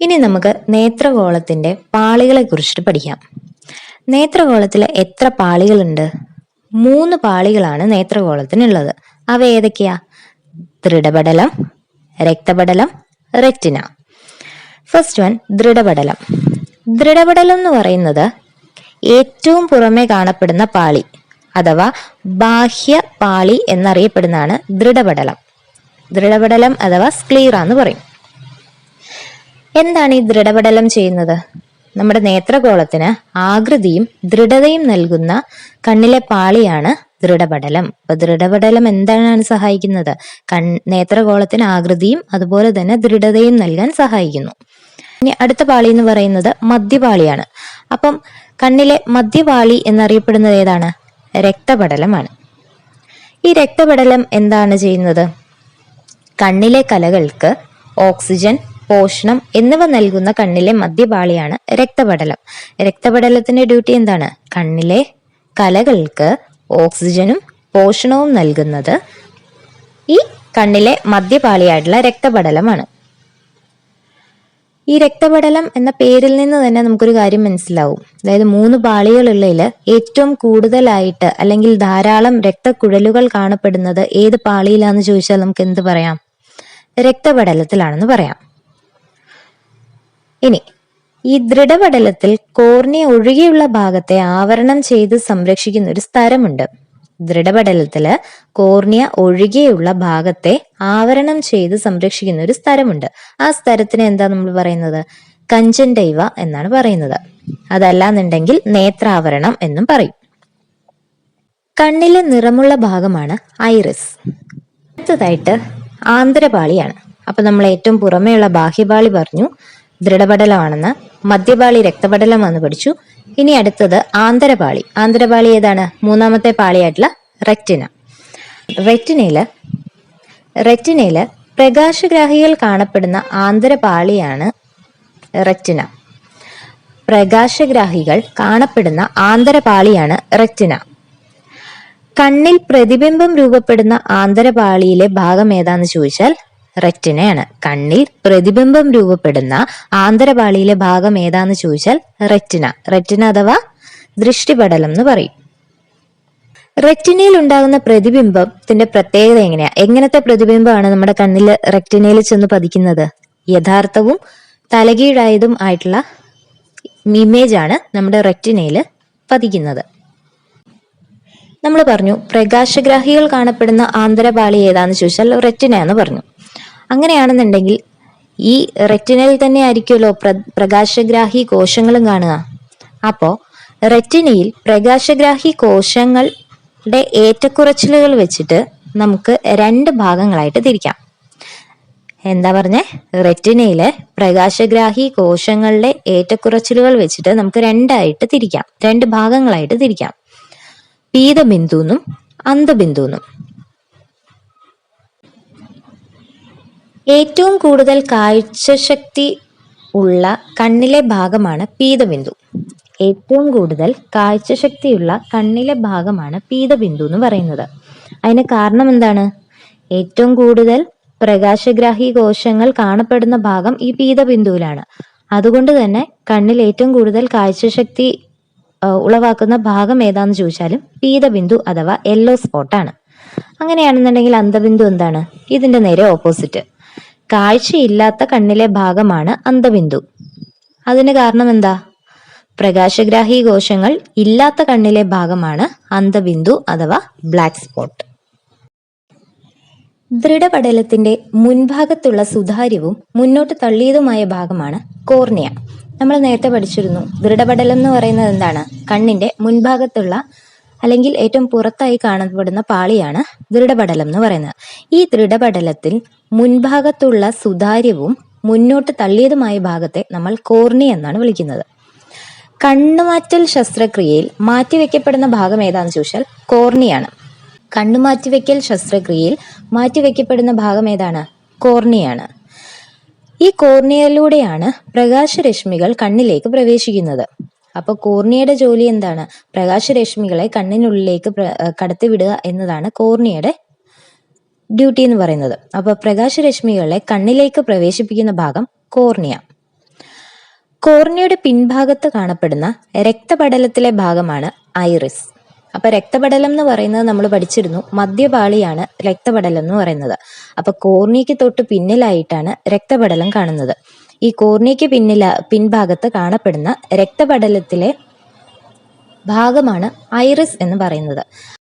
ഇനി നമുക്ക് നേത്രഗോളത്തിന്റെ പാളികളെ കുറിച്ചിട്ട് പഠിക്കാം. നേത്രഗോളത്തിൽ എത്ര പാളികളുണ്ട്? മൂന്ന് പാളികളാണ് നേത്രഗോളത്തിനുള്ളത്. അവ ഏതൊക്കെയാ? ദൃഢപടലം രക്തപടലം റെറ്റിന. ഫസ്റ്റ് വൺ ദൃഢപടലം. ദൃഢപടലം എന്ന് പറയുന്നത് ഏറ്റവും പുറമെ കാണപ്പെടുന്ന പാളി അഥവാ ബാഹ്യ പാളി എന്നറിയപ്പെടുന്നതാണ് ദൃഢപടലം. ദൃഢപടലം അഥവാ സ്ക്ലീറ എന്ന് പറയും. എന്താണ് ഈ ദൃഢപടലം ചെയ്യുന്നത്? നമ്മുടെ നേത്രഗോളത്തിന് ആകൃതിയും ദൃഢതയും നൽകുന്ന കണ്ണിലെ പാളിയാണ് ദൃഢപടലം. അപ്പൊ ദൃഢപടലം എന്താണ് സഹായിക്കുന്നത്? കൺ നേത്രഗോളത്തിന് ആകൃതിയും അതുപോലെ തന്നെ ദൃഢതയും നൽകാൻ സഹായിക്കുന്നു. ഇനി അടുത്ത പാളി എന്ന് പറയുന്നത് മധ്യപാളിയാണ്. അപ്പം കണ്ണിലെ മധ്യപാളി എന്നറിയപ്പെടുന്നത് ഏതാണ്? രക്തപടലമാണ്. ഈ രക്തപടലം എന്താണ് ചെയ്യുന്നത്? കണ്ണിലെ കലകൾക്ക് ഓക്സിജൻ പോഷണം എന്നിവ നൽകുന്ന കണ്ണിലെ മധ്യപാളിയാണ് രക്തപടലം. രക്തപടലത്തിന്റെ ഡ്യൂട്ടി എന്താണ്? കണ്ണിലെ കലകൾക്ക് ഓക്സിജനും പോഷണവും നൽകുന്നത് ഈ കണ്ണിലെ മധ്യപാളിയായിട്ടുള്ള രക്തപടലമാണ്. ഈ രക്തപടലം എന്ന പേരിൽ നിന്ന് തന്നെ നമുക്കൊരു കാര്യം മനസ്സിലാവും. അതായത് മൂന്ന് പാളികളുള്ളതിൽ ഏറ്റവും കൂടുതലായിട്ട് അല്ലെങ്കിൽ ധാരാളം രക്തക്കുഴലുകൾ കാണപ്പെടുന്നത് ഏത് പാളിയിലാന്ന് ചോദിച്ചാൽ നമുക്ക് എന്ത് പറയാം? രക്തപടലത്തിലാണെന്ന് പറയാം. ഇനി ഈ ദൃഢപടലത്തിൽ കോർണിയ ഒഴികെയുള്ള ഭാഗത്തെ ആവരണം ചെയ്ത് സംരക്ഷിക്കുന്ന ഒരു സ്ഥലമുണ്ട്. ദൃഢപടലത്തിൽ കോർണിയ ഒഴികെയുള്ള ഭാഗത്തെ ആവരണം ചെയ്ത് സംരക്ഷിക്കുന്ന ഒരു സ്ഥലമുണ്ട്. ആ സ്ഥലത്തിന് എന്താ നമ്മൾ പറയുന്നത്? കഞ്ചൻഡൈവ എന്നാണ് പറയുന്നത്. അതല്ലാന്നുണ്ടെങ്കിൽ നേത്രാവരണം എന്നും പറയും. കണ്ണിലെ നിറമുള്ള ഭാഗമാണ് ഐറിസ്. അടുത്തതായിട്ട് ആന്തരപാളിയാണ് അപ്പൊ നമ്മൾ ഏറ്റവും പുറമേയുള്ള ബാഹ്യപാളി പറഞ്ഞു. ദൃഢപടലമാണെന്ന് മധ്യപാളി എന്ന് പഠിച്ചു. ഇനി അടുത്തത് ആന്തരപാളി. ആന്തരപാളി ഏതാണ്? മൂന്നാമത്തെ പാളിയായിട്ടുള്ള റെറ്റിന. റെറ്റിനയിൽ റെറ്റിനയിൽ പ്രകാശഗ്രാഹികൾ കാണപ്പെടുന്ന ആന്തരപാളിയാണ് റെറ്റിന. പ്രകാശഗ്രാഹികൾ കാണപ്പെടുന്ന ആന്തരപാളിയാണ് റെറ്റിന. കണ്ണിൽ പ്രതിബിംബം രൂപപ്പെടുന്ന ആന്തരപാളിയിലെ ഭാഗം ഏതാന്ന് ചോദിച്ചാൽ റെറ്റിനയാണ്. കണ്ണിൽ പ്രതിബിംബം രൂപപ്പെടുന്ന ആന്തരപാളിയിലെ ഭാഗം ഏതാന്ന് ചോദിച്ചാൽ റെറ്റിന. റെറ്റിന അഥവാ ദൃഷ്ടിപടലം എന്ന് പറയും. റെറ്റിനയിൽ ഉണ്ടാകുന്ന പ്രതിബിംബത്തിന്റെ പ്രത്യേകത എങ്ങനെയാ? എങ്ങനത്തെ പ്രതിബിംബമാണ് നമ്മുടെ കണ്ണിൽ റെറ്റിനയിൽ ചെന്ന് പതിക്കുന്നത്? യഥാർത്ഥവും തലകീഴായതും ആയിട്ടുള്ള ഇമേജ് ആണ് നമ്മുടെ റെറ്റിനയിൽ പതിക്കുന്നത്. നമ്മൾ പറഞ്ഞു പ്രകാശഗ്രാഹികൾ കാണപ്പെടുന്ന ആന്തരപാളി ഏതാന്ന് ചോദിച്ചാൽ റെറ്റിന എന്ന് പറഞ്ഞു. അങ്ങനെയാണെന്നുണ്ടെങ്കിൽ ഈ റെറ്റിനയിൽ തന്നെ ആയിരിക്കുമല്ലോ പ്ര പ്രകാശഗ്രാഹി കോശങ്ങളും കാണുക. അപ്പോൾ റെറ്റിനയിൽ പ്രകാശഗ്രാഹി കോശങ്ങളുടെ ഏറ്റക്കുറച്ചിലുകൾ വെച്ചിട്ട് നമുക്ക് രണ്ട് ഭാഗങ്ങളായിട്ട് തിരിക്കാം. എന്താ പറഞ്ഞേ? റെറ്റിനയിലെ പ്രകാശഗ്രാഹി കോശങ്ങളുടെ ഏറ്റക്കുറച്ചിലുകൾ വെച്ചിട്ട് നമുക്ക് രണ്ടായിട്ട് തിരിക്കാം. രണ്ട് ഭാഗങ്ങളായിട്ട് തിരിക്കാം. പീതബിന്ദുന്നും അന്തബിന്ദുന്നും ഏറ്റവും കൂടുതൽ കാഴ്ചശക്തി ഉള്ള കണ്ണിലെ ഭാഗമാണ് പീതബിന്ദു. ഏറ്റവും കൂടുതൽ കാഴ്ചശക്തിയുള്ള കണ്ണിലെ ഭാഗമാണ് പീതബിന്ദു എന്ന് പറയുന്നത്. അതിന് കാരണം എന്താണ്? ഏറ്റവും കൂടുതൽ പ്രകാശഗ്രാഹി കോശങ്ങൾ കാണപ്പെടുന്ന ഭാഗം ഈ പീതബിന്ദുവിലാണ്. അതുകൊണ്ട് തന്നെ കണ്ണിൽ ഏറ്റവും കൂടുതൽ കാഴ്ചശക്തി ഉളവാക്കുന്ന ഭാഗം ഏതാന്ന് ചോദിച്ചാലും പീതബിന്ദു അഥവാ യെല്ലോ സ്പോട്ടാണ് അങ്ങനെയാണെന്നുണ്ടെങ്കിൽ അന്ധബിന്ദു എന്താണ്? ഇതിന്റെ നേരെ ഓപ്പോസിറ്റ് കാഴ്ചയില്ലാത്ത കണ്ണിലെ ഭാഗമാണ് അന്ധബിന്ദു അതിന് കാരണം എന്താ? പ്രകാശഗ്രാഹി കോശങ്ങൾ ഇല്ലാത്ത കണ്ണിലെ ഭാഗമാണ് അന്ധബിന്ദു അഥവാ ബ്ലാക്ക് സ്പോട്ട് ദൃഢപടലത്തിന്റെ മുൻഭാഗത്തുള്ള സുതാര്യവും മുന്നോട്ട് തള്ളിയതുമായ ഭാഗമാണ് കോർണിയ. നമ്മൾ നേരത്തെ പഠിച്ചിരുന്നു ദൃഢപടലം എന്ന് പറയുന്നത് എന്താണ്? കണ്ണിന്റെ മുൻഭാഗത്തുള്ള അല്ലെങ്കിൽ ഏറ്റവും പുറത്തായി കാണപ്പെടുന്ന പാളിയാണ് ദൃഢപടലം എന്ന് പറയുന്നത്. ഈ ദൃഢപടലത്തിൽ മുൻഭാഗത്തുള്ള സുതാര്യവും മുന്നോട്ട് തള്ളിയതുമായ ഭാഗത്തെ നമ്മൾ കോർണി എന്നാണ് വിളിക്കുന്നത്. കണ്ണുമാറ്റൽ ശസ്ത്രക്രിയയിൽ മാറ്റിവെക്കപ്പെടുന്ന ഭാഗം ഏതാണെന്ന് ചോദിച്ചാൽ കോർണിയാണ്. കണ്ണുമാറ്റിവെക്കൽ ശസ്ത്രക്രിയയിൽ മാറ്റിവെക്കപ്പെടുന്ന ഭാഗം ഏതാണ്? കോർണിയാണ്. ഈ കോർണിയയിലൂടെയാണ് പ്രകാശരശ്മികൾ കണ്ണിലേക്ക് പ്രവേശിക്കുന്നത്. അപ്പോൾ കോർണിയയുടെ ജോലി എന്താണ്? പ്രകാശരശ്മികളെ കണ്ണിനുള്ളിലേക്ക് കടത്തിവിടുക എന്നതാണ് കോർണിയയുടെ ഡ്യൂട്ടി എന്ന് പറയുന്നത്. അപ്പോൾ പ്രകാശരശ്മികളെ കണ്ണിലേക്ക് പ്രവേശിപ്പിക്കുന്ന ഭാഗം കോർണിയ. കോർണിയയുടെ പിൻഭാഗത്ത് കാണപ്പെടുന്ന രക്തപടലത്തിലെ ഭാഗമാണ് ഐറിസ്. അപ്പൊ രക്തപടലം എന്ന് പറയുന്നത് നമ്മൾ പഠിച്ചിരുന്നു മദ്യപാളിയാണ് രക്തപടലം എന്ന് പറയുന്നത്. അപ്പൊ കോർണിയയ്ക്ക് തൊട്ട് പിന്നിലായിട്ടാണ് രക്തപടലം കാണുന്നത്. ഈ കോർണിയയ്ക്ക് പിന്നില പിൻഭാഗത്ത് കാണപ്പെടുന്ന രക്തപടലത്തിലെ ഭാഗമാണ് ഐറിസ് എന്ന് പറയുന്നത്.